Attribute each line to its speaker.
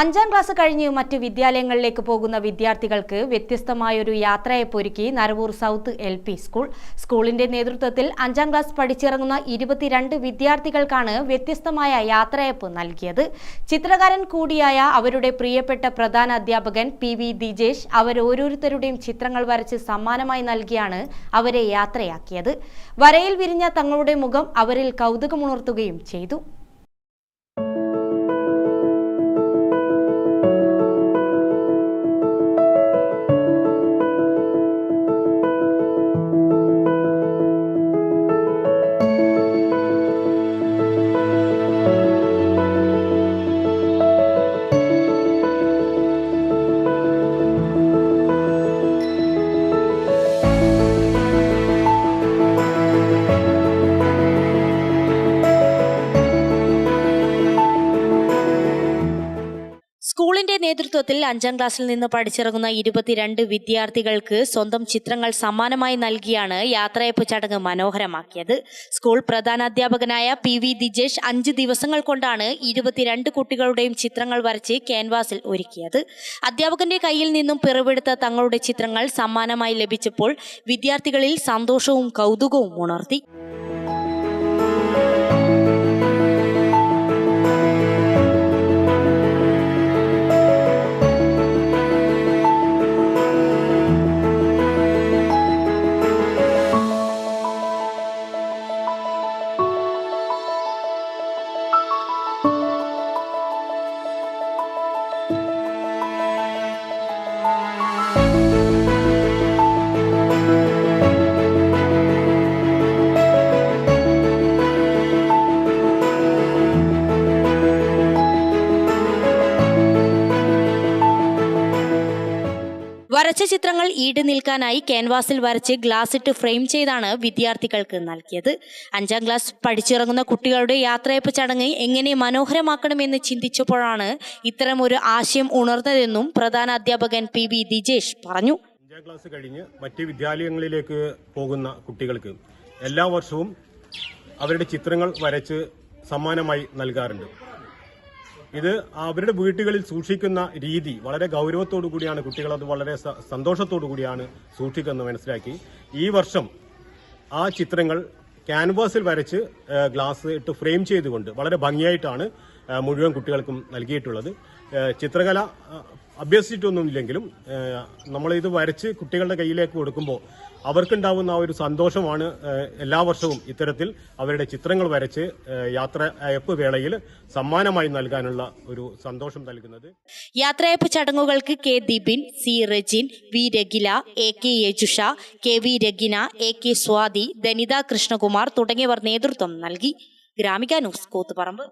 Speaker 1: അഞ്ചാം ക്ലാസ് കഴിഞ്ഞ് മറ്റ് വിദ്യാലയങ്ങളിലേക്ക് പോകുന്ന വിദ്യാർത്ഥികൾക്ക് വ്യത്യസ്തമായൊരു യാത്രയപ്പൊരുക്കി Naravoor south L P school. സ്കൂളിന്റെ നേതൃത്വത്തിൽ അഞ്ചാം ക്ലാസ് പഠിച്ചിറങ്ങുന്ന ഇരുപത്തിരണ്ട് വിദ്യാർത്ഥികൾക്കാണ് വ്യത്യസ്തമായ യാത്രയപ്പ് നൽകിയത്. ചിത്രകാരൻ കൂടിയായ അവരുടെ പ്രിയപ്പെട്ട പ്രധാന അധ്യാപകൻ പി വി ദിജേഷ് അവരോരോരുത്തരുടെയും ചിത്രങ്ങൾ വരച്ച് സമ്മാനമായി നൽകിയാണ് അവരെ യാത്രയാക്കിയത്. വരയിൽ വിരിഞ്ഞ തങ്ങളുടെ മുഖം അവരിൽ കൗതുകമുണർത്തുകയും ചെയ്തു. നേതൃത്വത്തിൽ അഞ്ചാം ക്ലാസ്സിൽ നിന്ന് പഠിച്ചിറങ്ങുന്ന ഇരുപത്തിരണ്ട് വിദ്യാർത്ഥികൾക്ക് സ്വന്തം ചിത്രങ്ങൾ സമ്മാനമായി നൽകിയാണ് യാത്രയപ്പ് ചടങ്ങ് മനോഹരമാക്കിയത്. സ്കൂൾ പ്രധാനാധ്യാപകനായ പി വി ദിജേഷ് അഞ്ച് ദിവസങ്ങൾ കൊണ്ടാണ് ഇരുപത്തിരണ്ട് കുട്ടികളുടെയും ചിത്രങ്ങൾ വരച്ച് ക്യാൻവാസിൽ ഒരുക്കിയത്. അധ്യാപകന്റെ കയ്യിൽ നിന്നും പിറവെടുത്ത തങ്ങളുടെ ചിത്രങ്ങൾ സമ്മാനമായി ലഭിച്ചപ്പോൾ വിദ്യാർത്ഥികളിൽ സന്തോഷവും കൗതുകവും ഉണർത്തി. വരച്ച ചിത്രങ്ങൾ ഈട് നിൽക്കാനായി ക്യാൻവാസിൽ വരച്ച് ഗ്ലാസ് ഇട്ട് ഫ്രെയിം ചെയ്താണ് വിദ്യാർത്ഥികൾക്ക് നൽകിയത്. അഞ്ചാം ക്ലാസ് പഠിച്ചിറങ്ങുന്ന കുട്ടികളുടെ യാത്രയപ്പ് ചടങ്ങ് എങ്ങനെ മനോഹരമാക്കണമെന്ന് ചിന്തിച്ചപ്പോഴാണ് ഇത്തരം ഒരു ആശയം ഉണർന്നതെന്നും പ്രധാന അധ്യാപകൻ പി വി ദിജേഷ് പറഞ്ഞു.
Speaker 2: അഞ്ചാം ക്ലാസ് കഴിഞ്ഞ് മറ്റ് വിദ്യാലയങ്ങളിലേക്ക് പോകുന്ന കുട്ടികൾക്ക് എല്ലാ വർഷവും അവരുടെ ചിത്രങ്ങൾ വരച്ച് സമ്മാനമായി നൽകാറുണ്ട്. ഇത് അവരുടെ വീട്ടുകളിൽ സൂക്ഷിക്കുന്ന രീതി വളരെ ഗൗരവത്തോടു കൂടിയാണ് കുട്ടികൾ അത് വളരെ സന്തോഷത്തോടു കൂടിയാണ് സൂക്ഷിക്കുന്നത് മനസ്സിലാക്കി. ഈ വർഷം ആ ചിത്രങ്ങൾ ക്യാൻവാസിൽ വരച്ച് ഗ്ലാസ് ഇട്ട് ഫ്രെയിം ചെയ്തുകൊണ്ട് വളരെ ഭംഗിയായിട്ടാണ് മുഴുവൻ കുട്ടികൾക്കും നൽകിയിട്ടുള്ളത്. ചിത്രകല അഭ്യസിച്ചിട്ടൊന്നുമില്ലെങ്കിലും നമ്മളിത് വരച്ച് കുട്ടികളുടെ കയ്യിലേക്ക് കൊടുക്കുമ്പോൾ അവർക്കുണ്ടാവുന്ന ആ ഒരു സന്തോഷമാണ് എല്ലാ വർഷവും ഇത്തരത്തിൽ അവരുടെ ചിത്രങ്ങൾ വരച്ച് യാത്രയപ്പ് വേളയിൽ സമ്മാനമായി നൽകാനുള്ള ഒരു സന്തോഷം നൽകുന്നത്.
Speaker 1: യാത്രയപ്പ് ചടങ്ങുകൾക്ക് K Deepin C Rajin V Ragila A K Yajusha K V Ragina A K Swathi Dhanitha Krishnakumar തുടങ്ങിയവർ നേതൃത്വം നൽകി. ഗ്രാമിക ന്യൂസ് കൂത്തുപറമ്പ്.